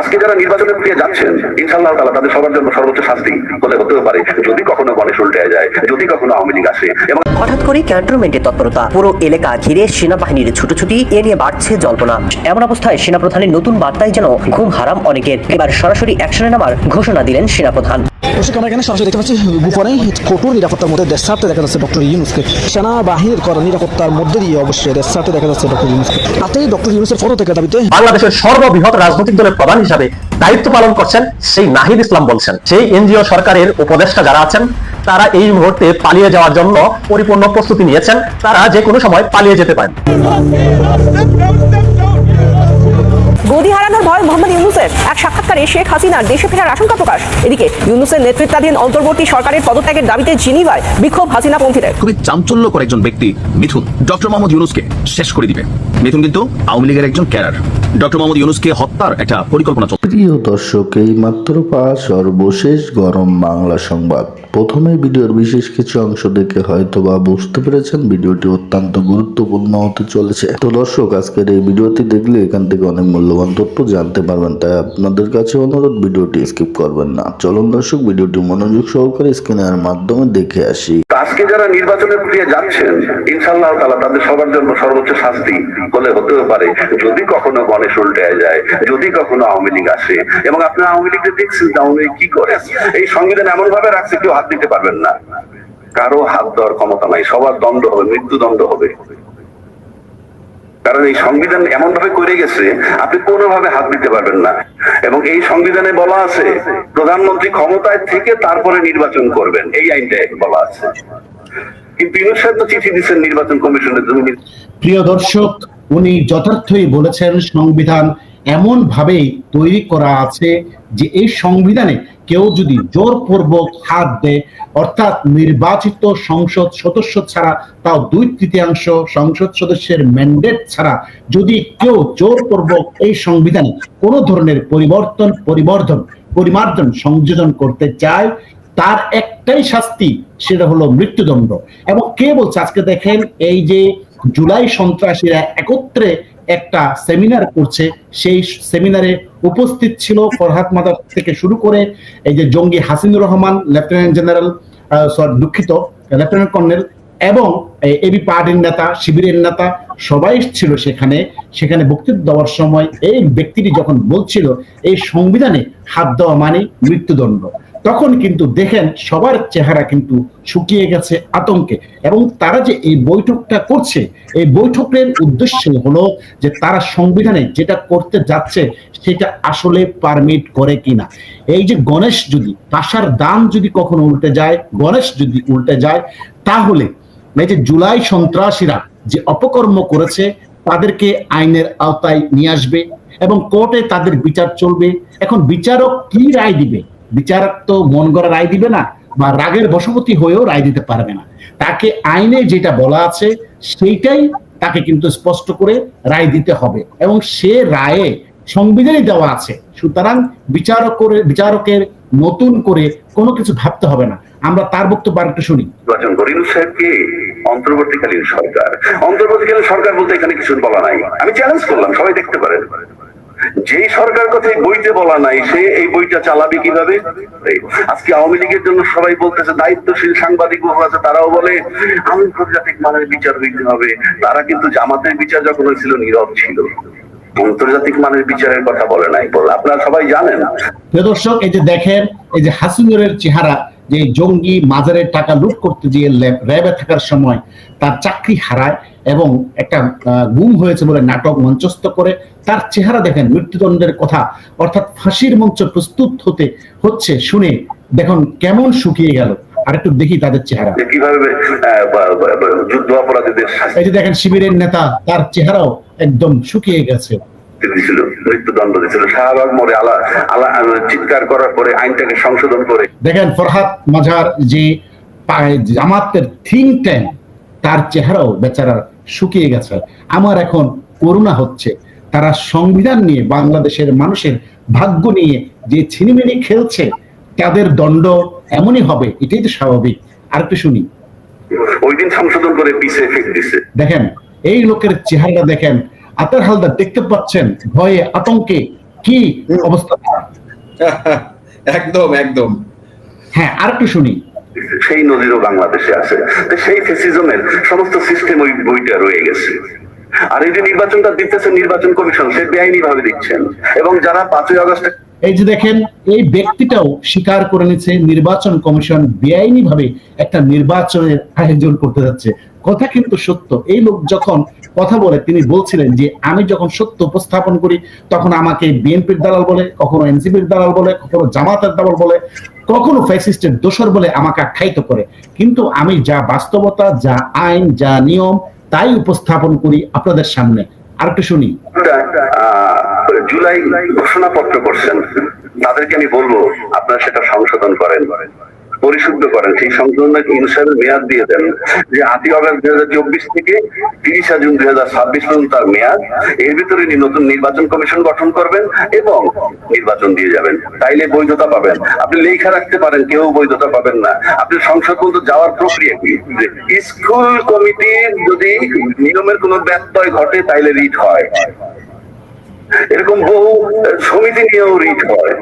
আজকে যারা নির্বাচনের প্রক্রিয়া যাচ্ছেন ইনশাল্লাহ তালা তাদের সবার জন্য সর্বোচ্চ শাস্তি হতে হতেও পারে, যদি কখনো গণেশ উল্টে যায়, যদি কখনো আওয়ামী লীগ আসে। এবং হঠাৎ করে ক্যান্টনমেন্টের তৎপরতা, পুরো এলাকা ঘিরে সেনাবাহিনীর ছুটোছুটি এ নিয়ে বাড়ছে জল্পনা। এমন অবস্থায় সেনাপ্রধানের নতুন বার্তায় যেন ঘুম হারাম অনেকের। এবার সরাসরি অ্যাকশনে নামার ঘোষণা দিলেন সেনাপ্রধান। দর্শক, আমরা এখানে সরাসরি দেখতে পাচ্ছি গোপনে কঠোর নিরাপত্তার মধ্যে দেশ ছাড়তে দেখা যাচ্ছে ডক্টর ইউনুসকে। সেনাবাহিনীর করা নিরাপত্তার মধ্যে দিয়ে অবশ্যই দেশ ছাড়তে দেখা যাচ্ছে ডক্টর ইউনুসকে। তাতে ডক্টর ইউনুসের ফটো থেকে দাবিতে বাংলাদেশের সর্ববৃহৎ রাজনৈতিক দলের প্রধান হিসাবে দায়িত্ব পালন করছেন সেই নাহিদ ইসলাম বলছেন। সেই এনজিও সরকারের উপদেষ্টা যারা আছেন, তারা এই মুহূর্তে পালিয়ে যাওয়ার জন্য পরিপূর্ণ প্রস্তুতি নিয়েছেন। তারা যে কোনো সময় পালিয়ে যেতে পারেন। গদি হারানোর ভয় মোহাম্মদ ইউনুসের। এক সাক্ষাৎকারে শেখ হাসিনার দেশে ফেরার আশঙ্কা প্রকাশ। এদিকে ইউনুসের নেতৃত্বাধীন অন্তর্বর্তী সরকারের পদত্যাগের দাবিতে জিনিভায় বিক্ষোভ হাসিনা পন্থীদের। খুবই চাঞ্চল্যকর একজন ব্যক্তি, মিথুন। ডক্টর মোহাম্মদ ইউনুসকে শেষ করে দিবে। মিথুন কিন্তু আওয়ামী লীগের একজন ক্যাডার। ডক্টর মোহাম্মদ ইউনুসকে হত্যার একটা পরিকল্পনা চলছে। প্রিয় দর্শক এই মাত্র পাওয়া সর্বশেষ গরম বাংলা সংবাদ। প্রথমে ভিডিওর বিশেষ কিছু অংশ দেখে হয়তো বা বুঝতে পেরেছেন ভিডিওটি অত্যন্ত গুরুত্বপূর্ণ হতে চলেছে। তো দর্শক আজকের এই ভিডিওটি দেখলে এখান থেকে অনেক মূল্যবান তথ্য জানতে পারবেন তাই আপনাদের কাছে অনুরোধ ভিডিওটি স্কিপ করবেন না। চলুন দর্শক ভিডিওটি মনোযোগ সহকারে স্ক্রিনের মাধ্যমে দেখে আসি। আজকে যারা নির্বাচনের প্রক্রিয়া যাচ্ছেন ইনশাল্লাহ তালা তাদের সবার জন্য সর্বোচ্চ শাস্তি। হলে হতেও পারে। যদি কখনো গণেশ উল্টে যায়, যদি কখনো আওয়ামী লীগ আসে, এবং আপনারা আওয়ামী লীগকে দেখছেন আওয়ামী কি করে এই সংবিধান এমন ভাবে রাখছে, কেউ হাত দিতে পারবেন না। কারও হাত দেওয়ার ক্ষমতা নাই, সবার দণ্ড হবে, মৃত্যুদণ্ড হবে। কারণ এই সংবিধান এমন ভাবে করে গেছে, আপনি কোনোভাবে হাত দিতে পারবেন না। এবং এই সংবিধানে বলা আছে, প্রধানমন্ত্রী ক্ষমতায় থেকে তারপরে নির্বাচন করবেন। এই আইনটা বলা আছে। কিন্তু ইউনুস তো চিঠি দিচ্ছেন, নির্বাচন কমিশনের প্রিয় দর্শক উনি যথার্থই বলেছেন, সংবিধান এমন ভাবেই তৈরি করা আছে যে এই সংবিধানে কেউ যদি জোরপূর্বক হাত দেয়, অর্থাৎ নির্বাচিত সংসদ সদস্য ছাড়া, তাও দুই তৃতীয়াংশ সংসদ সদস্যের ম্যান্ডেট ছাড়া যদি কেউ জোরপূর্বক এই সংবিধানে কোনো ধরনের পরিবর্তন, পরিবর্ধন, পরিমার্জন সংযোজন করতে চায়, তার একটাই শাস্তি সেটা হলো মৃত্যুদণ্ড। এবং কে বলছে? আজকে দেখেন এই যে জুলাই সন্ত্রাসীরা একত্রে একটা সেমিনার করছে। সেই সেমিনারে উপস্থিত ছিল ফরহাদ মাদার থেকে শুরু করে এই যে জঙ্গি Hasinur Rahman lieutenant general sorry দুঃখিত লেফটেন্যান্ট কর্নেল এবং এবি পার্টির নেতা, শিবিরের নেতা সবাই ছিল সেখানে। সেখানে বক্তব্য দেওয়ার সময় এই ব্যক্তিটি যখন বলছিল, এই সংবিধানে হাত দেওয়া মানে মৃত্যুদণ্ড। তখন কিন্তু দেখেন সবার চেহারা কিন্তু শুকিয়ে গেছে আতঙ্কে। এবং তারা যে এই বৈঠকটা করছে, এই বৈঠকের উদ্দেশ্য হলো যে তারা সংবিধানে যেটা করতে যাচ্ছে সেটা আসলে পারমিট করে কিনা। এই যে গণেশ যদি, পাশার দাম যদি কখনো উল্টে যায়, গণেশ যদি উল্টে যায়, তাহলে এই যে জুলাই সন্ত্রাসীরা যে অপকর্ম করেছে, তাদেরকে আইনের আওতায় নিয়ে আসবে এবং কোর্টে তাদের বিচার চলবে। এখন বিচারক কি রায় দিবে? বিচারক তো মন গড়া রায় দিবে না বা রাগের বশবর্তী হয়েও রায় দিতে পারবে না। তাকে আইনে যেটা বলা আছে, সেইটাই তাকে কিন্তু স্পষ্ট করে রায় দিতে হবে এবং সে রায়ে সংবিধানে দেওয়া আছে। সুতরাং বিচারক করে বিচারকের নতুন করে কোনো কিছু ভাবতে হবে না। আমরা তার বক্তব্য আরেকটু শুনি। নির্বাচন করি সাহেবকে অন্তর্বর্তীকালীন সরকার অন্তর্বর্তীকালীন সরকার বলতে এখানে কিছু বলা নাই। আমি চ্যালেঞ্জ করলাম, সবাই দেখতে পারেন। যেই সরকার কথা এই বইতে বলা নাই, সে এই বইটা চালাবে কীভাবে? আজকে আওয়ামী লীগের জন্য সবাই বলতেছে, দায়িত্বশীল সাংবাদিক বহু আছে, তারাও বলে আন্তর্জাতিক মানের বিচার হইতে হবে। তারা কিন্তু জামাতের বিচার যখন হয়েছিল, নীরব ছিল। আন্তর্জাতিক মানের বিচারের কথা বলে নাই। আপনারা সবাই জানেন। দর্শক, এই যে দেখেন, এই যে হাসিনুরের চেহারা, যে জঙ্গি মাজারের টাকা লুট করতে গিয়ে র্যাবে থাকার সময় তার চাকরি হারায় এবং একটা গুম হয়েছে বলে নাটক মঞ্চস্থ করে তার চেহারা দেখেন মৃত্যুদণ্ডের কথা। অর্থাৎ ফাঁসির মঞ্চ প্রস্তুত হতে হচ্ছে শুনে দেখুন কেমন শুকিয়ে গেল। আর একটু দেখি তাদের চেহারা। কীভাবে যুদ্ধ অপরাধীদের এই যে দেখেন শিবিরের নেতা তার চেহারাও একদম শুকিয়ে গেছে। দিয়েছিল মৃত্যুদণ্ড দিয়েছিল। শাহবাগ মোড়ে আলা আলা চিৎকার করার পরে আইনটাকে সংশোধন করে। দেখেন ফরহাদ মাঝার যে পা- জামাতের থিঙ্ক ট্যাঙ্ক তার চেহারাও বেচারা শুকিয়ে গেছে। আমার এখন করুণা হচ্ছে। তারা সংবিধান নিয়ে বাংলাদেশের মানুষের ভাগ্য নিয়ে যে ছিনিমিনি খেলছে তাদের দণ্ড এমনই হবে এটাই তো স্বাভাবিক। আর একটু শুনি। ওই দিন সংশোধন করে পিছে ফেক দিছে। দেখেন এই লোকের চেহারাটা দেখেন আতার হালদার দেখতে পাচ্ছেন ভয়ে আতঙ্কে কি অবস্থা? একদম একদম। হ্যাঁ আর একটু শুনি। সেই নজিরও বাংলাদেশে আছে। তো সেই ফেসিজমের সমস্ত সিস্টেম ওই বইটা রয়ে গেছে। আর এই যে নির্বাচনটা দিতেছে নির্বাচন কমিশন, সে বেআইনি ভাবে দিচ্ছেন। এবং যারা পাঁচই আগস্টে এই যে দেখেন, এই ব্যক্তিটাও স্বীকার করে নিচ্ছে নির্বাচন কমিশন বেআইনি ভাবে একটা নির্বাচনের আয়োজন করতে যাচ্ছে। কথা কিন্তু সত্য। এই লোক যখন কথা বলে, তিনি বলছিলেন যে, আমি যখন সত্য উপস্থাপন করি, তখন আমাকে বিএনপির দালাল বলে, কখনো এনসিপির দালাল বলে, কখনো জামাতের দালাল বলে, কখনো ফ্যাসিস্টের দোষর বলে আমাকে আখ্যায়িত করে। কিন্তু আমি যা বাস্তবতা, যা আইন, যা নিয়ম তাই উপস্থাপন করি আপনাদের সামনে। আর একটু শুনি জুলাই ঘোষণাপত্র করছেন। তাদেরকে আমি বলব, আপনারা সেটা সংশোধন করেন। পরিশুদ্ধ করেন। সেই সংশোধনের ইনসারের মেয়াদ দিয়ে দেন যে আটই অগস্ট দুই হাজার চব্বিশ থেকে তিরিশা জুন দুই হাজার ছাব্বিশ পর্যন্ত তার মেয়াদ। এর ভিতরে ইনি নতুন নির্বাচন কমিশন গঠন করবেন এবং নির্বাচন দিয়ে যাবেন। তাইলে বৈধতা পাবেন। আপনি লেখা রাখতে পারেন, কেউ বৈধতা পাবেন না। আপনি সংসদ পর্যন্ত যাওয়ার প্রক্রিয়া কি? স্কুল কমিটির যদি নিয়মের কোনো ব্যত্যয় ঘটে, তাইলে রিট হয়। এরকম বহু সমিতি নিয়েও রিট হয়।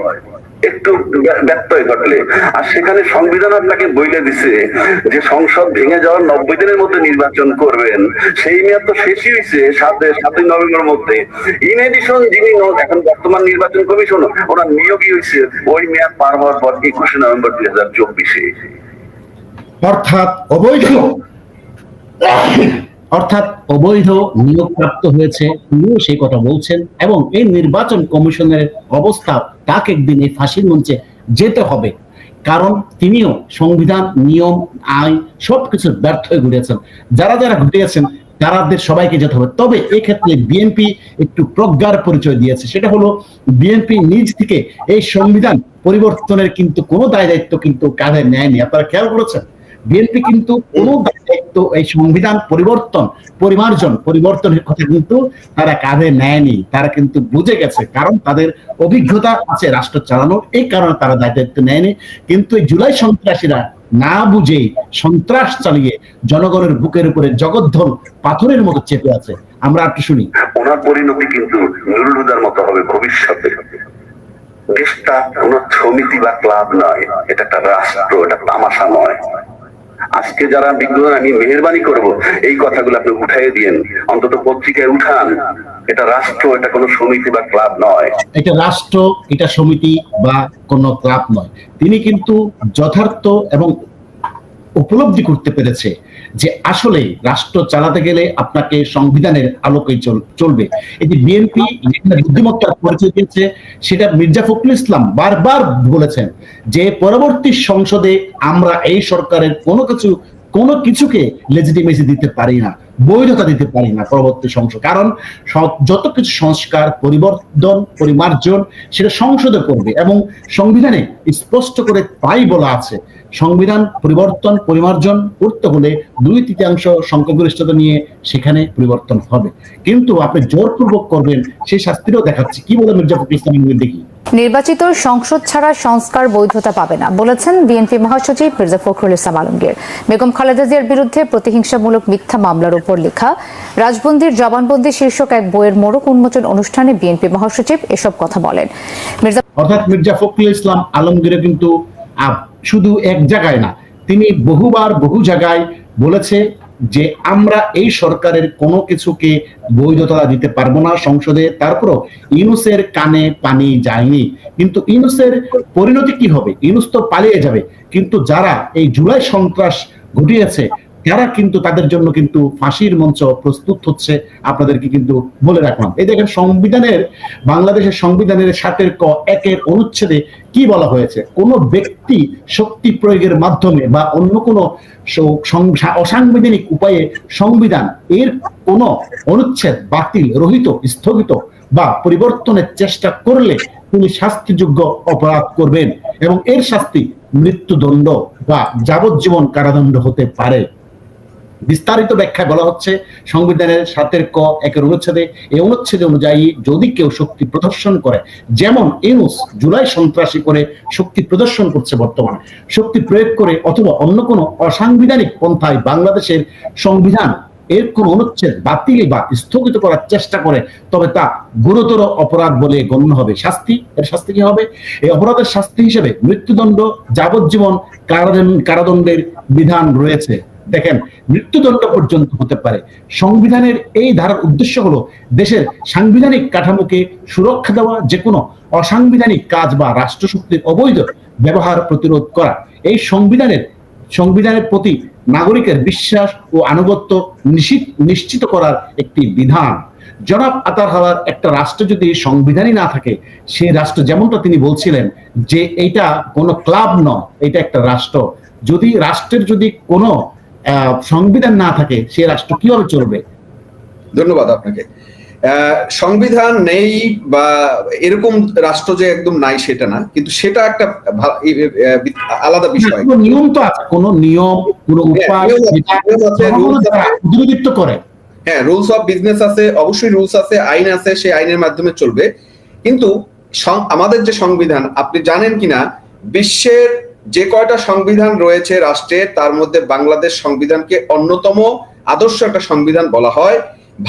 একটু ব্য- ব্যত্যয় ঘটলে। আর সেখানে সংবিধান আপনাকে বইলে দিছে যে সংসদ ভেঙে যাওয়ার নব্বই দিনের মধ্যে নির্বাচন করবেন। সেই মেয়াদ তো শেষই হয়েছে সাতে সাতই নভেম্বর মধ্যে। ইন এডিশন যিনি এখন বর্তমান নির্বাচন কমিশন, ওনার নিয়োগই হয়েছে ওই মেয়াদ পার হওয়ার পর একুশে নভেম্বর দুই হাজার চব্বিশে। অর্থাৎ অবৈধ। অর্থাৎ অবৈধ নিয়োগপ্রাপ্ত হয়েছে, তিনিও সেই কথা বলছেন এবং এই নির্বাচন কমিশনের অবস্থা তাকে একদিন এই ফাঁসির মঞ্চে যেতে হবে। কারণ তিনিও সংবিধান, নিয়ম, আইন সবকিছু ব্যর্থ হয়ে ঘুরিয়েছেন যারা যারা ঘুরিয়েছেন তারাদের সবাইকে যেতে হবে। তবে এক্ষেত্রে বিএনপি একটু প্রজ্ঞার পরিচয় দিয়েছে। সেটা হলো, বিএনপি নিজ থেকে এই সংবিধান পরিবর্তনের কিন্তু কোনো দায় দায়িত্ব কিন্তু কাঁধে নেয়নি। আপনারা খেয়াল করেছেন? বিএনপি কিন্তু কোনো দায়িত্ব এই সংবিধান পরিবর্তন, পরিমার্জন, পরিবর্তনের কথা কিন্তু তারা কাঁধে নেয়নি। তারা কিন্তু বুঝে গেছে, কারণ তাদের অভিজ্ঞতা আছে রাষ্ট্র চালানোর, এই কারণে তারা দায়িত্ব নেয়নি। কিন্তু এই জুলাই সন্ত্রাসীরা না বুঝেই সন্ত্রাস চালিয়ে জনগণের বুকের উপরে জগদ্ধল পাথরের মতো চেপে আছে। আমরা একটু শুনি। ওনার পরিণতি কিন্তু নুরুল হুদার মতো হবে ভবিষ্যতে। দেশটা কোন সমিতি বা ক্লাব নয়, এটা একটা রাষ্ট্র, এটা তামাশা নয়। আজকে যারা বিজ্ঞান আমি মেহরবানি করব। এই কথাগুলো আপনি উঠাই দিয়েন। অন্তত পত্রিকায় উঠান। এটা রাষ্ট্র, এটা কোনো সমিতি বা ক্লাব নয়। এটা রাষ্ট্র, এটা সমিতি বা কোনো ক্লাব নয়। তিনি কিন্তু যথার্থ এবং উপলব্ধি করতে পেরেছে। যে আসলে রাষ্ট্র চালাতে গেলে আপনাকে সংবিধানের আলোকে চল- চলবে। যে বিএনপি বুদ্ধিমত্তার পরিচয় দিয়েছে, সেটা মির্জা ফখরুল ইসলাম বারবার বলেছেন যে পরবর্তী সংসদে আমরা এই সরকারের কোনো কিছু কোনো কিছুকে লেজিটিমেসি দিতে পারি না, বৈধতা দিতে পারি না পরবর্তী সংসদ। কারণ যত কিছু সংস্কার, পরিবর্তন, পরিমার্জন, সেটা সংসদে করবে এবং সংবিধানে স্পষ্ট করে তাই বলা আছে, সংবিধান পরিবর্তন, পরিমার্জন করতে হলে দুই তৃতীয়াংশ সংখ্যাগরিষ্ঠতা নিয়ে সেখানে পরিবর্তন হবে। কিন্তু আপনি জোরপূর্বক করবেন, সেই শাস্তিরও দেখাচ্ছে। কি বলে মির্জা ফখরুল ইসলাম দেখি নির্বাচিত সংসদ ছাড়া সংস্কার বৈধতা পাবে না, বলেছেন বিএনপি মহাসচিব মির্জা ফখরুল ইসলাম আলমগীর। বেগম খালেদা জিয়ার বিরুদ্ধে প্রতিহিংসামূলক মিথ্যা মামলার উপর লেখা, রাজবন্দির জবানবন্দি শীর্ষক এক বইয়ের মোড়ক উন্মোচন অনুষ্ঠানে বিএনপি মহাসচিব এসব কথা বলেন। অর্থাৎ মির্জা ফখরুল ইসলাম আলমগীর কিন্তু শুধু এক জায়গায় না, তিনি বহুবার বহু জায়গায় বলেছে যে আমরা এই সরকারের কোনো কিছুকে বৈধতা দিতে পারব না সংসদে, তারপরও ইনুসের কানে পানি যায়নি। কিন্তু ইউনুসের পরিণতি কি হবে? ইনুস তো পালিয়ে যাবে। কিন্তু যারা এই জুলাই সন্ত্রাস ঘটিয়েছে তারা কিন্তু তাদের জন্য কিন্তু ফাঁসির মঞ্চ প্রস্তুত হচ্ছে, আপনাদেরকে কিন্তু বলে রাখলাম। এই দেখেন সংবিধানের, বাংলাদেশের সংবিধানের ষাটের ক, একের অনুচ্ছেদে কি বলা হয়েছে? কোন ব্যক্তি শক্তি প্রয়োগের মাধ্যমে বা অন্য কোনো অসাংবিধানিক উপায়ে সংবিধান এর কোন অনুচ্ছেদ বাতিল, রহিত, স্থগিত বা পরিবর্তনের চেষ্টা করলে তিনি শাস্তিযোগ্য অপরাধ করবেন এবং এর শাস্তি মৃত্যুদণ্ড বা যাবজ্জীবন কারাদণ্ড হতে পারে। বিস্তারিত ব্যাখ্যা বলা হচ্ছে, সংবিধানের সাতের ক, একের অনুচ্ছেদে এই অনুচ্ছেদ অনুযায়ী যদি কেউ শক্তি প্রদর্শন করে, যেমন ইউনুস জুলাই সন্ত্রাসী করে শক্তি প্রদর্শন করছে বর্তমানে, শক্তি প্রয়োগ করে অথবা অন্য কোনো অসাংবিধানিক পন্থায় বাংলাদেশের সংবিধান, এর কোন অনুচ্ছেদ বাতিল বা স্থগিত করার চেষ্টা করে, তবে তা গুরুতর অপরাধ বলে গণ্য হবে। শাস্তি? এর শাস্তি কি হবে? এই অপরাধের শাস্তি হিসেবে মৃত্যুদণ্ড, যাবজ্জীবন, কারাদণ্ড কারাদণ্ডের বিধান রয়েছে। দেখেন, মৃত্যুদণ্ড পর্যন্ত হতে পারে। সংবিধানের এই ধারার উদ্দেশ্য হলো দেশের সাংবিধানিক কাঠামোকে সুরক্ষা দেওয়া যে কোনো অসাংবিধানিক কাজ বা রাষ্ট্রশক্তির অবৈধ ব্যবহার প্রতিরোধ করা। এই সংবিধানের সংবিধানের প্রতি নাগরিকের বিশ্বাস ও আনুগত্য নিশ্চিত নিশ্চিত করার একটি বিধান। জনাব আতার হাওয়ার একটা রাষ্ট্র যদি সংবিধানই না থাকে, সেই রাষ্ট্র যেমনটা তিনি বলছিলেন যে এইটা কোনো ক্লাব নয় এটা একটা রাষ্ট্র। যদি রাষ্ট্রের যদি কোনো সংবিধান না থাকে সে রাষ্ট্র কীভাবে চলবে? ধন্যবাদ আপনাকে। সংবিধান নেই বা এরকম রাষ্ট্র যে একদম নাই সেটা না কিন্তু সেটা একটা আলাদা বিষয়। নিয়ম তো আছে কোনো নিয়ম কোনো উপায় প্রতিনিধিত্ব করে। হ্যাঁ রুলস অফ বিজনেস আছে অবশ্যই রুলস আছে আইন আছে সেই আইনের মাধ্যমে চলবে। কিন্তু আমাদের যে সংবিধান আপনি জানেন কিনা বিশ্বের যে কয়টা সংবিধান রয়েছে রাষ্ট্রে, তার মধ্যে বাংলাদেশ সংবিধানকে অন্যতম আদর্শ একটা সংবিধান বলা হয়।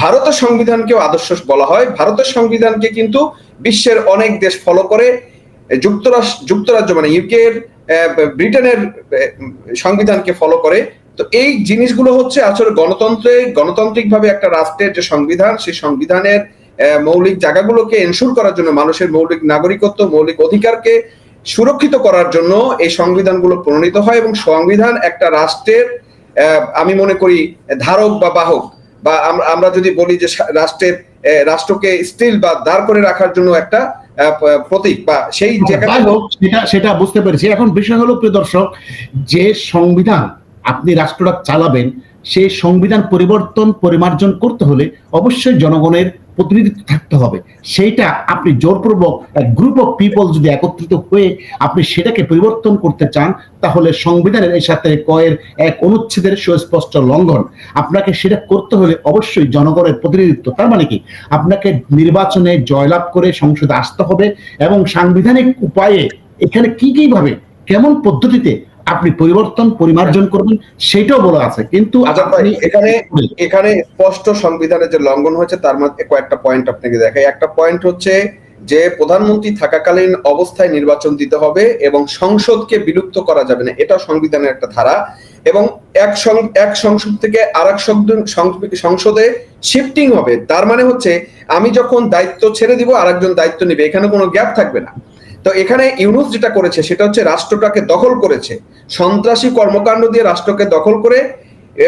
ভারতের সংবিধানকেও আদর্শ বলা হয়। ভারতের সংবিধানকে কিন্তু বিশ্বের অনেক দেশ ফলো করে। যুক্তরাষ্ট্র যুক্তরাজ্য মানে ইউকে ব্রিটেনের সংবিধানকে ফলো করে। তো এই জিনিসগুলো হচ্ছে আসলে গণতন্ত্রে গণতান্ত্রিক ভাবে একটা রাষ্ট্রের যে সংবিধান, সেই সংবিধানের মৌলিক জায়গাগুলোকে এনশুর করার জন্য মানুষের মৌলিক নাগরিকত্ব, মৌলিক অধিকারকে সুরক্ষিত করার জন্য এই সংবিধানগুলো প্রণীত হয় এবং সংবিধান একটা রাষ্ট্রের আমি মনে করি ধারক বা বাহক। বা আমরা- যদি বলি যে রাষ্ট্রের রাষ্ট্রকে স্টিল বা দাঁড় করে রাখার জন্য একটা প্রতীক বা সেই সেটা সেটা বুঝতে পেরেছি। এখন বিষয় হলো প্রিয় দর্শক যে সংবিধান আপনি রাষ্ট্রটা চালাবেন সেই সংবিধান পরিবর্তন পরিমার্জন করতে হলে অবশ্যই জনগণের প্রতিনিধিত্ব থাকতে হবে। সেইটা আপনি জোরপূর্বক এক গ্রুপ অফ পিপল যদি একত্রিত হয়ে আপনি সেটাকে পরিবর্তন করতে চান, তাহলে সংবিধানের এর সাথে কয়ের এক অনুচ্ছেদের সুস্পষ্ট লঙ্ঘন। আপনাকে সেটা করতে হলে অবশ্যই জনগণের প্রতিনিধিত্ব। তার মানে কি? আপনাকে নির্বাচনে জয়লাভ করে সংসদে আসতে হবে এবং সাংবিধানিক উপায়ে এখানে কি কি ভাবে, কেমন পদ্ধতিতে আপনি পরিবর্তন পরিমার্জন করবেন সেটাও বলা আছে। কিন্তু এখানে এখানে স্পষ্ট সংবিধানের যে লঙ্ঘন হয়েছে তার মধ্যে কয়েকটা পয়েন্ট আপনাকে দেখাই। একটা পয়েন্ট হচ্ছে যে প্রধানমন্ত্রী থাকাকালীন অবস্থায় নির্বাচন দিতে হবে এবং সংসদকে বিলুপ্ত করা যাবে না। এটা সংবিধানের একটা ধারা। এবং এক এক সংসদ থেকে আর এক সংসদে শিফটিং হবে। তার মানে হচ্ছে আমি যখন দায়িত্ব ছেড়ে দিব আরেকজন দায়িত্ব নিবে। এখানে কোনো গ্যাপ থাকবে না। তো এখানে ইউনুস যেটা করেছে, সেটা হচ্ছে রাষ্ট্রটাকে দখল করেছে। সন্ত্রাসী কর্মকাণ্ড দিয়ে রাষ্ট্রকে দখল করে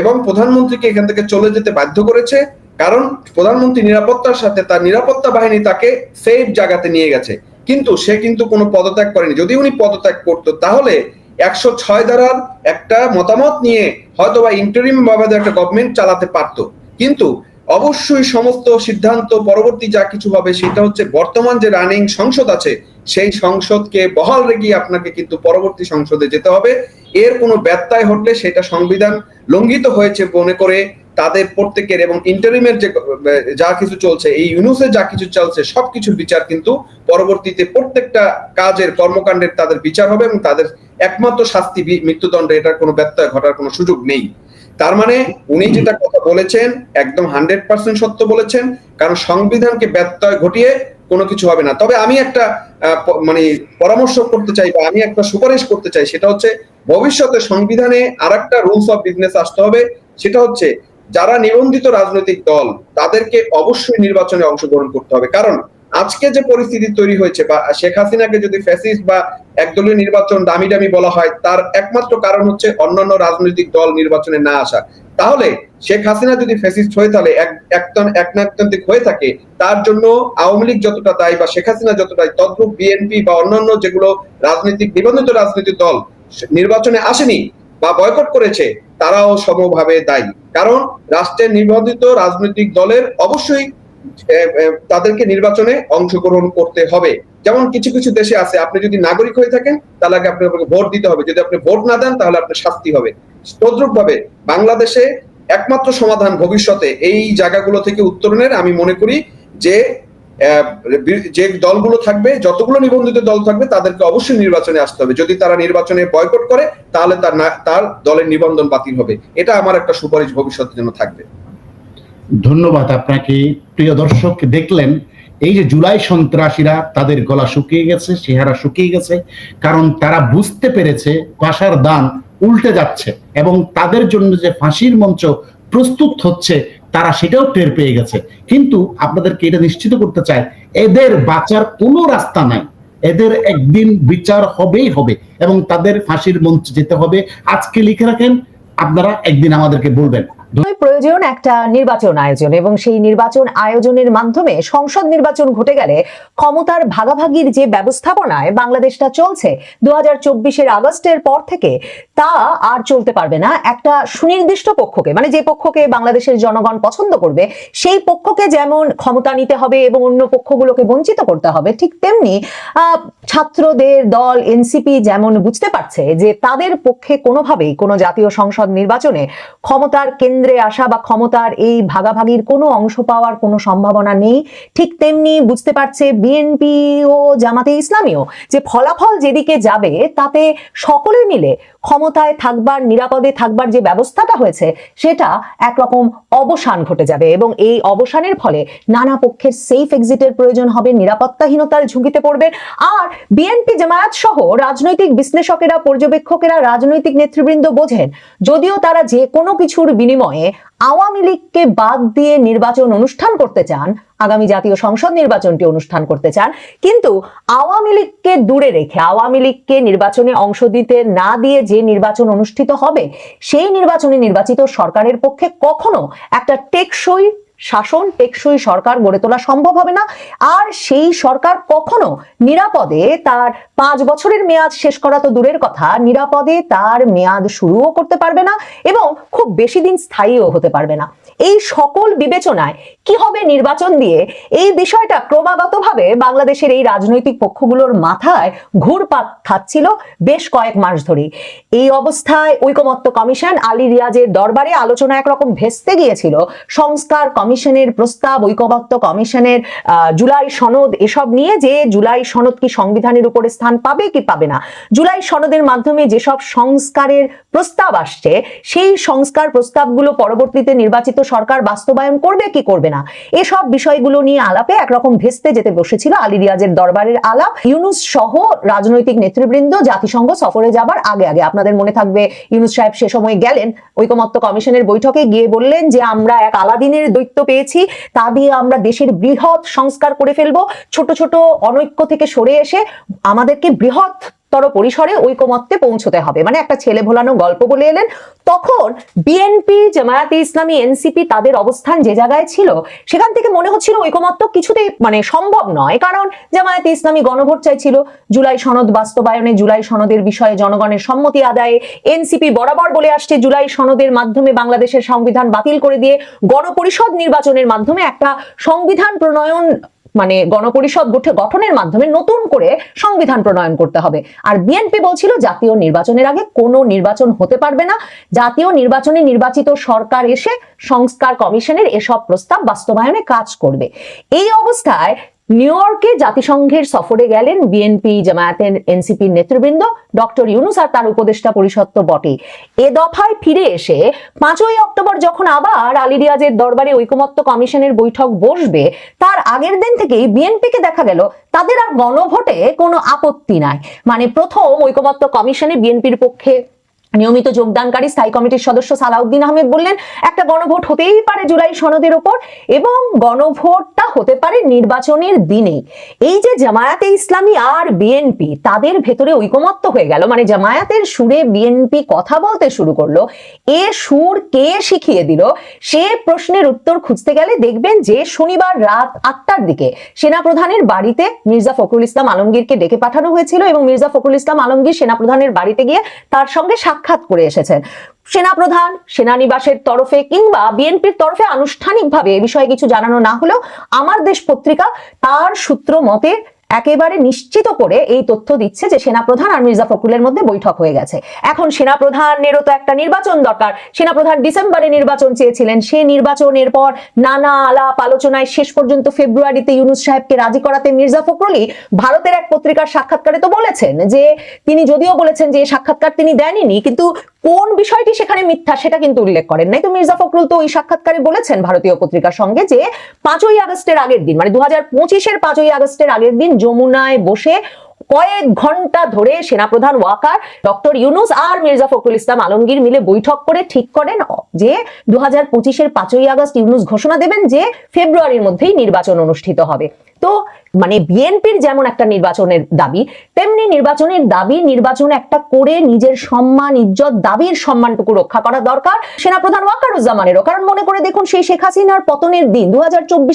এবং প্রধানমন্ত্রীকে এখান থেকে চলে যেতে বাধ্য করেছে। কারণ প্রধানমন্ত্রী নিরাপত্তার সাথে তার নিরাপত্তা বাহিনী তাকে সেফ জায়গাতে নিয়ে গেছে। কিন্তু সে কিন্তু কোনো পদত্যাগ করেনি। যদি উনি পদত্যাগ করতো, তাহলে একশো ছয় ধারার একটা মতামত নিয়ে হয়তো বা ইন্টারিম বাবাদে একটা গভর্নমেন্ট চালাতে পারতো। কিন্তু অবশ্যই সমস্ত সিদ্ধান্ত পরবর্তী যা কিছু হবে, সেটা হচ্ছে বর্তমান যে রানিং সংসদ আছে সেই সংসদকে বহাল রেখে আপনাকে কিন্তু পরবর্তী সংসদে যেতে হবে। এর কোনো ব্যত্যয় ঘটলে সেটা সংবিধান লঙ্ঘিত হয়েছে মনে করে তাদের প্রত্যেকের এবং ইন্টারিমের যে, যা কিছু চলছে, এই ইউনুসের যা কিছু চলছে, সবকিছুর বিচার কিন্তু পরবর্তীতে প্রত্যেকটা কাজের কর্মকাণ্ডের তাদের বিচার হবে এবং তাদের একমাত্র শাস্তি মৃত্যুদণ্ড এটার কোনো ব্যত্যয় ঘটার কোনো সুযোগ নেই। তার মানে উনি যেটা কথা বলেছেন, একদম হান্ড্রেড পার্সেন্ট সত্য বলেছেন, কারণ সংবিধানকে ব্যত্যয় ঘটিয়ে কোনো কিছু হবে না। তবে আমি একটা মানে পরামর্শ করতে চাই বা আমি একটা সুপারিশ করতে চাই, সেটা হচ্ছে ভবিষ্যতে সংবিধানে আর একটা রুলস অফ বিজনেস আসতে হবে। সেটা হচ্ছে যারা নিবন্ধিত রাজনৈতিক দল, তাদেরকে অবশ্যই নির্বাচনে অংশগ্রহণ করতে হবে। কারণ আজকে যে পরিস্থিতি তৈরি হয়েছে বা শেখ হাসিনাকে যদি ফ্যাসিস্ট বা একদলীয় নির্বাচন দামি দামি বলা হয় তার একমাত্র কারণ হচ্ছে অন্যান্য রাজনৈতিক দল নির্বাচনে না আসা। তাহলে শেখ হাসিনা যদি ফ্যাসিস্ট হয়ে তাহলে এক একজন একনায়কতান্ত্রিক হয়ে থাকে তার জন্য আওয়ামী লীগ যতটা দায়ী বা শেখ হাসিনা যতটা দায়ী, তদ্রূপ বিএনপি বা অন্যান্য যেগুলো রাজনৈতিক নিবন্ধিত রাজনৈতিক দল নির্বাচনে আসেনি বা বয়কট করেছে তারাও সমভাবে দায়ী। কারণ রাষ্ট্রের নিবন্ধিত রাজনৈতিক দলের অবশ্যই তাদেরকে নির্বাচনে অংশগ্রহণ করতে হবে। যেমন কিছু কিছু দেশে আছে, আপনি যদি নাগরিক হয়ে থাকেন, তাহলে আগে আপনাকে ভোট দিতে হবে। যদি আপনি ভোট না দেন, তাহলে আপনার শাস্তি হবে। তদ্রুপ ভাবে বাংলাদেশে একমাত্র সমাধান ভবিষ্যতে এই জায়গাগুলো থেকে উত্তরণের আমি মনে করি যে যে দলগুলো থাকবে, যতগুলো নিবন্ধিত দল থাকবে, তাদেরকে অবশ্যই নির্বাচনে আসতে হবে। যদি তারা নির্বাচনে বয়কট করে, তাহলে তার তার দলের নিবন্ধন বাতিল হবে। এটা আমার একটা সুপারিশ ভবিষ্যতের জন্য থাকবে। ধন্যবাদ আপনাকে। প্রিয় দর্শক, দেখলেন, এই যে জুলাই সন্ত্রাসীরা তাদের গলা শুকিয়ে গেছে, চেহারা শুকিয়ে গেছে, কারণ তারা বুঝতে পেরেছে ভাষার দান উল্টে যাচ্ছে এবং তাদের জন্য যে ফাঁসির মঞ্চ প্রস্তুত হচ্ছে, তারা সেটাও টের পেয়ে গেছে। কিন্তু আপনাদেরকে এটা নিশ্চিত করতে চাই, এদের বাঁচার কোনো রাস্তা নাই। এদের একদিন বিচার হবেই হবে এবং তাদের ফাঁসির মঞ্চে যেতে হবে। আজকে লিখে রাখেন, আপনারা একদিন আমাদেরকে বলবেন। প্রয়োজন একটা নির্বাচন আয়োজন, এবং সেই নির্বাচন আয়োজনের মাধ্যমে সংসদ নির্বাচন ঘটে গেলে ক্ষমতার ভাগাভাগির যে ব্যবস্থাপনায় বাংলাদেশটা চলছে দু হাজার আগস্টের পর থেকে, তা আর চলতে পারবে না। একটা সুনির্দিষ্ট পক্ষকে মানে যে পক্ষকে বাংলাদেশের জনগণ পছন্দ করবে, সেই পক্ষকে যেমন ক্ষমতা নিতে হবে এবং অন্য পক্ষগুলোকে বঞ্চিত করতে হবে, ঠিক তেমনি ছাত্রদের দল, এনসিপি যেমন বুঝতে পারছে যে তাদের পক্ষে কোনোভাবেই কোনো জাতীয় সংসদ নির্বাচনে ক্ষমতার কেন্দ্রে আসা বা ক্ষমতার এই ভাগাভাগির কোনো অংশ পাওয়ার কোনো সম্ভাবনা নেই। ঠিক তেমনি বুঝতে পারছে বিএনপি ও জামাতে ইসলামীও যে ফলাফল যেদিকে যাবে, তাতে সকলে মিলে ক্ষমতায় থাকবার, নিরাপদে থাকবার যে ব্যবস্থাটা হয়েছে, সেটা একরকম অবসান ঘটে যাবে এবং এই অবসানের ফলে নানা পক্ষের সেফ এক্সিটের প্রয়োজন হবে, নিরাপত্তাহীনতার ঝুঁকিতে পড়বে। আর বিএনপি জামায়াত সহ রাজনৈতিক বিশ্লেষকেরা, পর্যবেক্ষকেরা, রাজনৈতিক নেতৃবৃন্দ বোঝেন, যদিও তারা যে কোনো কিছুর বিনিময়ে আওয়ামী লীগকে বাদ দিয়ে নির্বাচন অনুষ্ঠান করতে চান, আগামী জাতীয় সংসদ নির্বাচনটি অনুষ্ঠান করতে চান, কিন্তু আওয়ামী লীগকে দূরে রেখে, আওয়ামী লীগকে নির্বাচনে অংশ দিতে না দিয়ে যে নির্বাচন অনুষ্ঠিত হবে, সেই নির্বাচনে নির্বাচিত সরকারের পক্ষে কখনো একটা টেকসই শাসন টেকসই সরকার গড়ে তোলা সম্ভব হবে না। আর সেই সরকার কখনো নিরাপদে তার পাঁচ বছরের মেয়াদ শেষ করা তো দূরের কথা, নিরাপদে তার মেয়াদ শুরুও করতে পারবে না এবং খুব বেশি দিন স্থায়ীও হতে পারবে না। এই সকল বিবেচনায় কি হবে নির্বাচন দিয়ে? এই বিষয়টা ক্রমাগতভাবে বাংলাদেশের এই রাজনৈতিক পক্ষগুলোর মাথায় ঘুরপাক খাচ্ছিল বেশ কয়েক মাস ধরে এই অবস্থায় ঐকমত্য কমিশন আলী রিয়াজের দরবারে আলোচনা একরকম ভেস্তে গিয়েছিল। সংস্কার কমিশনের প্রস্তাব, ঐকমত্য কমিশনের জুলাই সনদ এসব নিয়ে যে জুলাই সনদ কি সংবিধানের উপরে স্থান পাবে কি পাবে না। জুলাই সনদের মাধ্যমে যেসব সংস্কারের প্রস্তাব আসছে, সেই সংস্কার প্রস্তাবগুলো পরবর্তীতে নির্বাচিত সরকার বাস্তবায়ন করবে, কি করবে না? এসব বিষয়গুলো নিয়ে আলাপে একরকম ভেস্তে যেতে বসেছিল আলী রিয়াজের দরবারের আলাপ। ইউনুস সহ রাজনৈতিক নেতৃবৃন্দ জাতিসংঘ সফরে যাবার আগে আগে। আপনাদের মনে থাকবে, ইউনুস সাহেব সে সময় গেলেন, ঐকমত্য কমিশনের বৈঠকে গিয়ে বললেন যে, আমরা এক আলাদিনের দৈত্য পেয়েছি, তা দিয়ে আমরা দেশের বৃহৎ সংস্কার করে ফেলব। ছোট ছোট অনৈক্য থেকে সরে এসে আমাদেরকে বৃহৎ তর পরিসরে ঐকমত্যে পৌঁছতে হবে। মানে একটা ছেলে ভোলানো গল্প বলে এলেন। তখন বিএনপি জামায়াতে ইসলামী এনসিপি তাদের অবস্থান যে জায়গায় ছিল, সেখান থেকে মনে হচ্ছিল ঐকমত্য কিছুতেই মানে সম্ভব নয়। কারণ জামায়াতে ইসলামী গণভোট চাইছিল। জুলাই সনদ বাস্তবায়নে, জুলাই সনদের বিষয়ে জনগণের সম্মতি আদায়ে এনসিপি বরাবর বলে আসছে, জুলাই সনদের মাধ্যমে বাংলাদেশের সংবিধান বাতিল করে দিয়ে গণপরিষদ নির্বাচনের মাধ্যমে একটা সংবিধান প্রণয়ন মানে গণপরিষদ গঠনের মাধ্যমে নতুন করে সংবিধান প্রণয়ন করতে হবে। আর বিএনপি বলছিল, জাতীয় নির্বাচনের আগে কোনো নির্বাচন হতে পারবে না। জাতীয় নির্বাচনে নির্বাচিত সরকার এসে সংস্কার কমিশনের এসব প্রস্তাব বাস্তবায়নে কাজ করবে। এই অবস্থায় নিউ ইয়র্কে জাতিসংঘের সফরে গেলেন বিএনপি জামায়াতের এনসিপির নেতৃবৃন্দ ডক্টর ইউনুস আর তার উপদেষ্টা পরিষদ তো বটে এ দফায় ফিরে এসে পাঁচই অক্টোবর যখন আবার আলী রিয়াজের দরবারে ঐকমত্য কমিশনের বৈঠক বসবে, তার আগের দিন থেকেই বিএনপিকে দেখা গেল, তাদের আর গণভোটে কোনো আপত্তি নাই। মানে প্রথম ঐকমত্য কমিশনে বিএনপির পক্ষে নিয়মিত যোগদানকারী স্থায়ী কমিটির সদস্য সালাউদ্দিন আহমেদ বললেন, একটা গণভোট হতেই পারে জুলাই সনদের ওপর এবং গণভোটটা হতে পারে নির্বাচনের দিনে। এই যে জামায়াতে ইসলামী আর বিএনপি, তাদের ভেতরে ঐকমত্য হয়ে গেল। মানে জামায়াতের সুরে বিএনপি কথা বলতে শুরু করল। এ সুর কে শিখিয়ে দিল? সে প্রশ্নের উত্তর খুঁজতে গেলে দেখবেন যে শনিবার রাত আটটার দিকে সেনাপ্রধানের বাড়িতে মির্জা ফখরুল ইসলাম আলমগীরকে ডেকে পাঠানো হয়েছিল এবং মির্জা ফখরুল ইসলাম আলমগীর সেনাপ্রধানের বাড়িতে গিয়ে তার সঙ্গে সাক্ষাৎ করে এসেছেন। সেনাপ্রধান, সেনানিবাসের তরফে কিংবা বিএনপির তরফে আনুষ্ঠানিকভাবে এ বিষয়ে কিছু জানানো না হলেও আমার দেশ পত্রিকা তার সূত্র মতে একেবারে নিশ্চিত করে এই তথ্য দিচ্ছে যে সেনাপ্রধান আর মির্জা ফখরুলের মধ্যে বৈঠক হয়ে গেছে। এখন সেনাপ্রধানেরও তো একটা নির্বাচন দরকার। সেনাপ্রধান ডিসেম্বরে নির্বাচন চেয়েছিলেন। সেই নির্বাচনের পর নানা আলাপ আলোচনায় শেষ পর্যন্ত ফেব্রুয়ারিতে ইউনুস সাহেবকে রাজি করাতে মির্জা ফখরুলই ভারতের এক পত্রিকার সাক্ষাৎকারে তো বলেছেন যে, তিনি যদিও বলেছেন যে সাক্ষাৎকার তিনি দেননি, কিন্তু কোন বিষয়টি সেখানে মিথ্যা সেটা কিন্তু উল্লেখ করেন নাই। তো মির্জা ফখরুল তো ওই সাক্ষাৎকারে বলেছেন ভারতীয় পত্রিকার সঙ্গে যে, পাঁচই আগস্টের আগের দিন মানে দু হাজার পঁচিশের পাঁচই আগস্টের আগের দিন যমুনায় বসে কয়েক ঘণ্টা ধরে সেনাপ্রধান ওয়াকার ডক্টর ইউনুস আর মির্জা ফখরুল ইসলাম আলমগীর মিলে বৈঠক করে ঠিক করেন, যে দু হাজার পঁচিশের পাঁচই আগস্ট ইউনুস ঘোষণা দেবেন যে ফেব্রুয়ারির মধ্যেই নির্বাচন অনুষ্ঠিত হবে। তো মানে বিএনপির যেমন একটা নির্বাচনের দাবি, তেমনি নির্বাচনের দাবি নির্বাচন একটা করে নিজের সম্মান, ইজ্জত, দাবির সম্মানটুকু রক্ষা করা দরকার সেনাপ্রধান ওয়াকারুজ্জামানেরও। কারণ মনে করে দেখুন, সেই শেখ হাসিনার পতনের দিন দু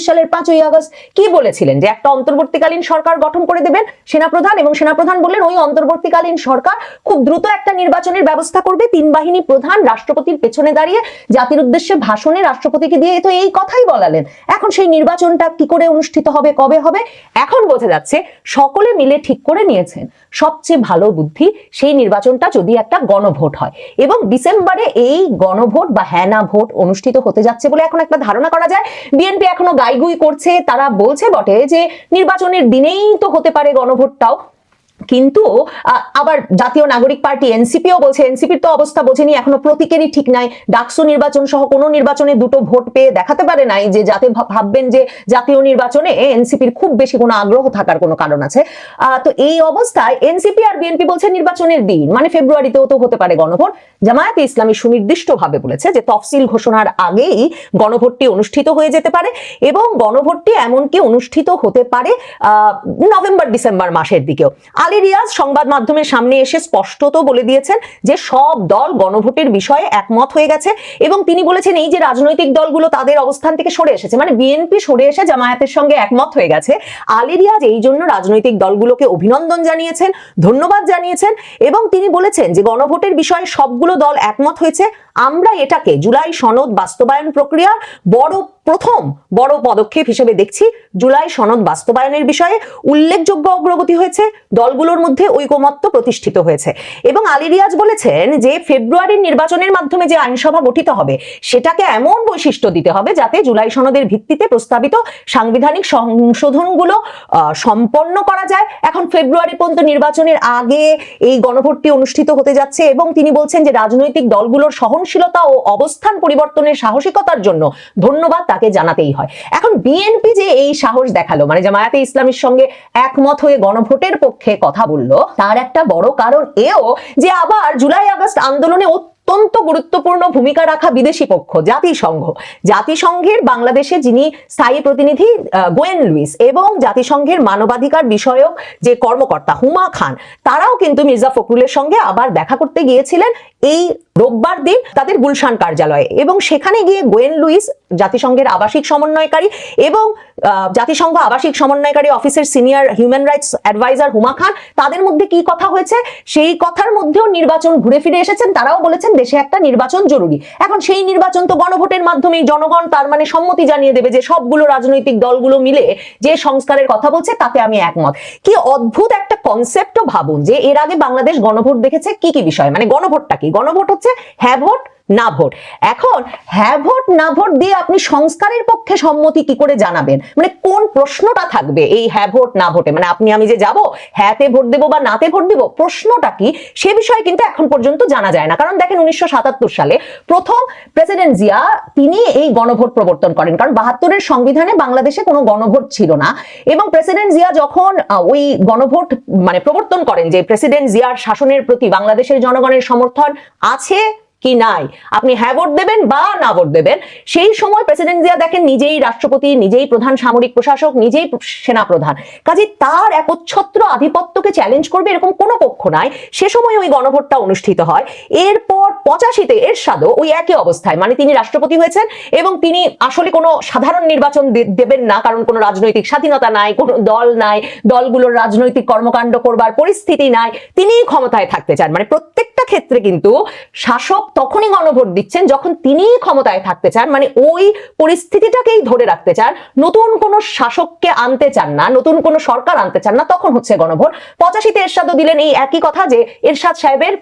সালের পাঁচই আগস্ট কি বলেছিলেন? যে একটা অন্তর্বর্তীকালীন সরকার গঠন করে দেবেন সেনাপ্রধান এবং সেনাপ্রধান বললেন, ওই অন্তর্বর্তীকালীন সরকার খুব দ্রুত একটা নির্বাচনের ব্যবস্থা করবে। তিন বাহিনী প্রধান রাষ্ট্রপতির পেছনে দাঁড়িয়ে জাতির উদ্দেশ্যে ভাষণে রাষ্ট্রপতিকে দিয়ে তো এই কথাই বলালেন। এখন সেই নির্বাচনটা কি করে অনুষ্ঠিত হবে, কবে হবে? এখন বোঝা যাচ্ছে সকলে মিলে ঠিক করে নিয়েছেন। সবচেয়ে ভালো বুদ্ধি সেই নির্বাচনটা যদি একটা গণভোট হয়। এবং ডিসেম্বরে এই গণভোট বা হ্যানা ভোট অনুষ্ঠিত হতে যাচ্ছে বলে এখন একটা ধারণা করা যায়। বিএনপি এখনও গাইগুই করছে, তারা বলছে বটে যে নির্বাচনের দিনেই তো হতে পারে গণভোটটাও। কিন্তু আবার জাতীয় নাগরিক পার্টি, এনসিপিও বলছে, এনসিপির তো অবস্থা বোঝেনি, এখনও প্রতীকেরই ঠিক নাই। ডাকসু নির্বাচন সহ কোনো নির্বাচনে দুটো ভোট পেয়ে দেখাতে পারে নাই যে যাতে ভাববেন যে জাতীয় নির্বাচনে এনসিপির খুব বেশি কোনো আগ্রহ থাকার কোনো কারণ আছে। তো এই অবস্থায় এনসিপি আর বিএনপি বলছে নির্বাচনের দিন মানে ফেব্রুয়ারিতেও তো হতে পারে গণভোট। জামায়াতে ইসলামী সুনির্দিষ্টভাবে বলেছে যে তফসিল ঘোষণার আগেই গণভোটটি অনুষ্ঠিত হয়ে যেতে পারে এবং গণভোটটি এমনকি অনুষ্ঠিত হতে পারে নভেম্বর ডিসেম্বর মাসের দিকেও। আলী রিয়াজ সংবাদ মাধ্যমের সামনে এসে স্পষ্টত বলে দিয়েছেন যে সব দল গণভোটের বিষয়ে একমত হয়ে গেছে এবং তিনি বলেছেন এই যে রাজনৈতিক দলগুলো তাদের অবস্থান থেকে সরে এসেছে মানে বিএনপি সরে এসে জামায়াতের সঙ্গে একমত হয়ে গেছে। আলী রিয়াজ এই জন্য রাজনৈতিক দলগুলোকে অভিনন্দন জানিয়েছেন, ধন্যবাদ জানিয়েছেন এবং তিনি বলেছেন যে গণভোটের বিষয়ে সবগুলো দল একমত হয়েছে। আমরা এটাকে জুলাই সনদ বাস্তবায়ন প্রক্রিয়ার বড় প্রথম বড় পদক্ষেপ হিসেবে দেখছি। জুলাই সনদ বাস্তবায়নের বিষয়ে উল্লেখযোগ্য অগ্রগতি হয়েছে, দলগুলোর মধ্যে ঐকমত্য প্রতিষ্ঠিত হয়েছে। এবং আলী রিয়াজ বলেছেন যে, ফেব্রুয়ারির নির্বাচনের মাধ্যমে যে আইনসভা গঠিত হবে, সেটাকে এমন বৈশিষ্ট্য দিতে হবে যাতে জুলাই সনদের ভিত্তিতে প্রস্তাবিত সাংবিধানিক সংশোধনগুলো সম্পন্ন করা যায়। এখন ফেব্রুয়ারি পর্যন্ত নির্বাচনের আগে এই গণভোটটি অনুষ্ঠিত হতে যাচ্ছে এবং তিনি বলছেন যে, রাজনৈতিক দলগুলোর সহনশীলতা ও অবস্থান পরিবর্তনের সাহসিকতার জন্য ধন্যবাদ তাকে জানাতেই হয়। এখন বিএনপি যে এই সাহস দেখাল মানে জামায়াতে ইসলামের সঙ্গে একমত হয়ে গণভোটের পক্ষে কথা বলল, তার একটা বড় কারণ এও যে আবার জুলাই আগস্ট আন্দোলনে অত্যন্ত গুরুত্বপূর্ণ ভূমিকা রাখা বিদেশি পক্ষ, জাতিসংঘ। জাতিসংঘের বাংলাদেশে যিনি স্থায়ী প্রতিনিধি গোয়েন লুইস এবং জাতিসংঘের মানবাধিকার বিষয়ক যে কর্মকর্তা হুমা খান, তারাও কিন্তু মির্জা ফখরুলের সঙ্গে আবার দেখা করতে গিয়েছিলেন এই রোববার দিন তাদের গুলশান কার্যালয়ে এবং সেখানে গিয়ে গোয়েন লুইস, জাতিসংঘের আবাসিক সমন্বয়কারী এবং জাতিসংঘ আবাসিক সমন্বয়কারী অফিসের senior human rights adviser Huma Khan, তাদের মধ্যে কি কথা হয়েছে? সেই কথার মধ্যেও নির্বাচন ঘুরে ফিরে এসেছেন। তারাও বলেছেন দেশে একটা নির্বাচন জরুরি। এখন সেই নির্বাচন তো গণভোটের মাধ্যমে জনগণ তার মানে সম্মতি জানিয়ে দেবে যে সবগুলো রাজনৈতিক দলগুলো মিলে যে সংস্কারের কথা বলছে তাতে আমি একমত। কি অদ্ভুত একটা কনসেপ্টও ভাবুন যে এর আগে বাংলাদেশ গণভোট দেখেছে? কি কি বিষয়? মানে গণভোটটা কি? গণভোট হচ্ছে হ্যাঁ ভোট না ভোট। এখন হ্যাঁ ভোট, না ভোট দিয়ে আপনি সংস্কারের পক্ষে সম্মতি কি করে জানাবেন? মানে কোন প্রশ্নটা থাকবে এই হ্যাঁ ভোট, না ভোটে? মানে আপনি, আমি যে যাব, হ্যাঁতে ভোট দেবো বা নাতে ভোট দেবো, প্রশ্নটা কি? সে বিষয়ে কিন্তু এখন পর্যন্ত জানা যায় না। কারণ দেখেন উনিশশো সাতাত্তর সালে প্রথম প্রেসিডেন্ট জিয়া, তিনি এই গণভোট প্রবর্তন করেন। কারণ বাহাত্তরের সংবিধানে বাংলাদেশে কোনো গণভোট ছিল না। এবং প্রেসিডেন্ট জিয়া যখন ওই গণভোট মানে প্রবর্তন করেন যে প্রেসিডেন্ট জিয়ার শাসনের প্রতি বাংলাদেশের জনগণের সমর্থন আছে কি নাই? আপনি হ্যাঁ ভোট দেবেন বা না ভোট দেবেন। সেই সময় প্রেসিডেন্ট জিয়া দেখেন নিজেই রাষ্ট্রপতি, নিজেই প্রধান সামরিক প্রশাসক, নিজেই সেনা প্রধান কাজে তার একচ্ছত্র আধিপত্যকে চ্যালেঞ্জ করবে এরকম কোনো পক্ষ নাই। সে সময় ওই গণভোটটা অনুষ্ঠিত হয়। এরপর পঁচাশিতে এর এরশাদও ওই একই অবস্থায়। মানে তিনি রাষ্ট্রপতি হয়েছেন এবং তিনি আসলে কোনো সাধারণ নির্বাচন দেবেন না, কারণ কোনো রাজনৈতিক স্বাধীনতা নাই, কোনো দল নাই, দলগুলোর রাজনৈতিক কর্মকাণ্ড করবার পরিস্থিতি নাই। তিনিই ক্ষমতায় থাকতে চান। মানে প্রত্যেকটা ক্ষেত্রে কিন্তু শাসক তখনই গণভোট দিচ্ছেন যখন তিনি ক্ষমতায় থাকতে চান মানে ওই পরিস্থিতিটাকেই ধরে রাখতে চান। নতুন কোনো শাসককে আনতে চান না, নতুন কোনো সরকার আনতে চান না, তখন হচ্ছে গণভোট। পঁচাশিতে এরশাদও দিলেন এই একই কথা যে এরশাদ সাহেবের,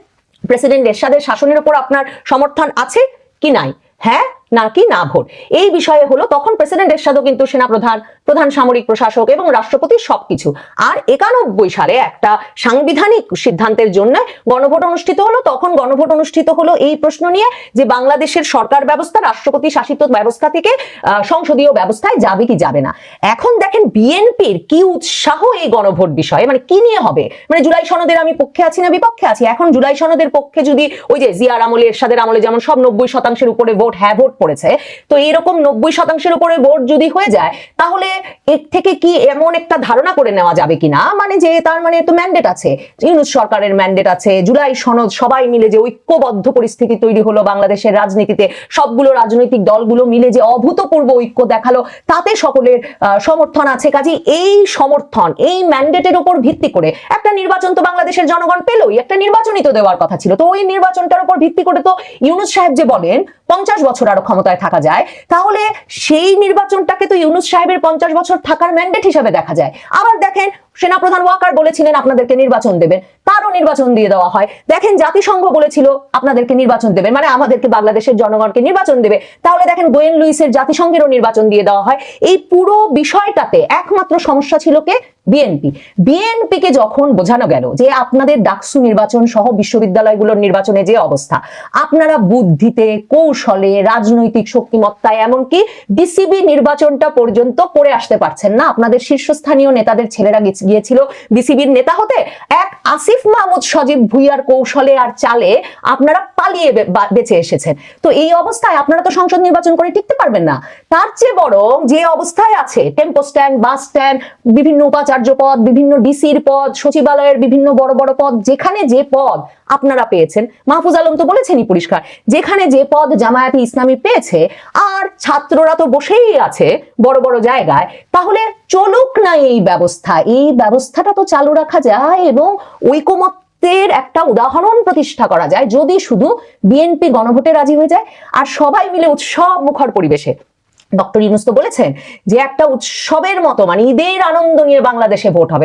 প্রেসিডেন্ট এরশাদের শাসনের উপর আপনার সমর্থন আছে কি নাই? হ্যাঁ নাকি না ভোট? এই বিষয়ে হলো তখন প্রেসিডেন্ট এরশাদও কিন্তু সেনাপ্রধান, প্রধান সামরিক প্রশাসক এবং রাষ্ট্রপতি সবকিছু। আর একানব্বই সালে একটা সাংবিধানিক সিদ্ধান্তের জন্য গণভোট অনুষ্ঠিত হলো। তখন গণভোট অনুষ্ঠিত হলো এই প্রশ্ন নিয়ে যে বাংলাদেশের সরকার ব্যবস্থা, রাষ্ট্রপতি শাসিত ব্যবস্থা থেকে সংসদীয় ব্যবস্থায় যাবে কি যাবে না? এখন দেখেন বিএনপির কি উৎসাহ এই গণভোট বিষয়ে? মানে কি নিয়ে হবে? মানে জুলাই সনদের আমি পক্ষে আছি না বিপক্ষে আছি? এখন জুলাই সনদের পক্ষে যদি ওই যে জিয়ার আমলে, এরশাদের আমলে যেমন সব নব্বই শতাংশের উপরে ভোট হ্যাঁ ভোট পড়েছে। তো এরকম নব্বই শতাংশের উপরে ভোট যদি হয়ে যায়, তাহলে এর থেকে কি এমন একটা ধারণা করে নেওয়া যাবে কিনা? মানে যে তার মানে তো ম্যান্ডেট আছে। ইউনুস সরকারের ম্যান্ডেট আছে, জুলাই সনদ, সবাই মিলে যে ঐক্যবদ্ধ পরিস্থিতি তৈরি হলো বাংলাদেশের রাজনীতিতে, সবগুলো রাজনৈতিক দলগুলো মিলে যে অভূতপূর্ব ঐক্য দেখাল, তাতে সকলের সমর্থন আছে। কাজে এই সমর্থন, এই ম্যান্ডেটের উপর ভিত্তি করে একটা নির্বাচন তো বাংলাদেশের জনগণ পেলই, একটা নির্বাচনই তো দেওয়ার কথা ছিল। তো ওই নির্বাচনটার উপর ভিত্তি করে তো ইউনুস সাহেব যে বলেন, পঞ্চাশ বছর আরও ক্ষমতায় থাকা যায়, তাহলে সেই নির্বাচনটাকে তো ইউনুস সাহেবের পঞ্চাশ বছর থাকার ম্যান্ডেট হিসাবে দেখা যায়। আবার দেখেন সেনাপ্রধান ওয়াকার বলেছিলেন আপনাদেরকে নির্বাচন দেবেন, তারও নির্বাচন দিয়ে দেওয়া হয়। দেখেন জাতিসংঘ বলেছিল আপনাদেরকে নির্বাচন দেবেন মানে আমাদেরকে বাংলাদেশের জনগণকে নির্বাচন দেবে। তাহলে দেখেন গোয়েন লুইসের জাতিসংঘেরও নির্বাচন দিয়ে দেওয়া হয়। এই পুরো বিষয়টাতে একমাত্র সমস্যা ছিল কে? বিএনপি। বিএনপিকে যখন বোঝানো গেল যে আপনাদের ডাকসু নির্বাচন সহ বিশ্ববিদ্যালয়গুলোর নির্বাচনে যে অবস্থা, আপনারা বুদ্ধিতে, কৌশলে, রাজনৈতিক শক্তিমত্তায়, এমনকি বিসিবি নির্বাচনটা পর্যন্ত করে আসতে পারছেন না। আপনাদের শীর্ষস্থানীয় নেতাদের ছেলেরা গিয়েছিল বিসিবির নেতা হতে এক আসিফ মাহমুদ সজীব ভুইয়ার কৌশলে আর চালে আপনারা পালিয়ে বেঁচে এসেছেন। তো এই অবস্থায় আপনারা তো সংসদ নির্বাচন করে টিকতে পারবেন না। তার চেয়ে বরং যে অবস্থায় আছে, টেম্পো স্ট্যান্ড, বাস স্ট্যান্ড, বিভিন্ন উপাচার্য পদ, বিভিন্ন ডিসির পদ, সচিবালয়ের বিভিন্ন বড় বড় পদ, যেখানে যে পদ আপনারা পেয়েছেন, মাহফুজ আলম তো বলেছেনই পরিষ্কার, যেখানে যে পদ জামায়াতি ইসলামী পেয়েছে, আর ছাত্ররা তো বসেই আছে বড় বড় জায়গায়, তাহলে চলুক না এই ব্যবস্থা। এই ব্যবস্থাটা তো চালু রাখা যায় এবং ঐকমত্যের একটা উদাহরণ প্রতিষ্ঠা করা যায় যদি শুধু বিএনপি গণভোটে রাজি হয়ে যায় আর সবাই মিলে উৎসব মুখর পরিবেশে। ডক্টর ইউনুস তো বলেছেন যে একটা উৎসবের মতো মানে ঈদের আনন্দ নিয়ে বাংলাদেশে ভোট হবে।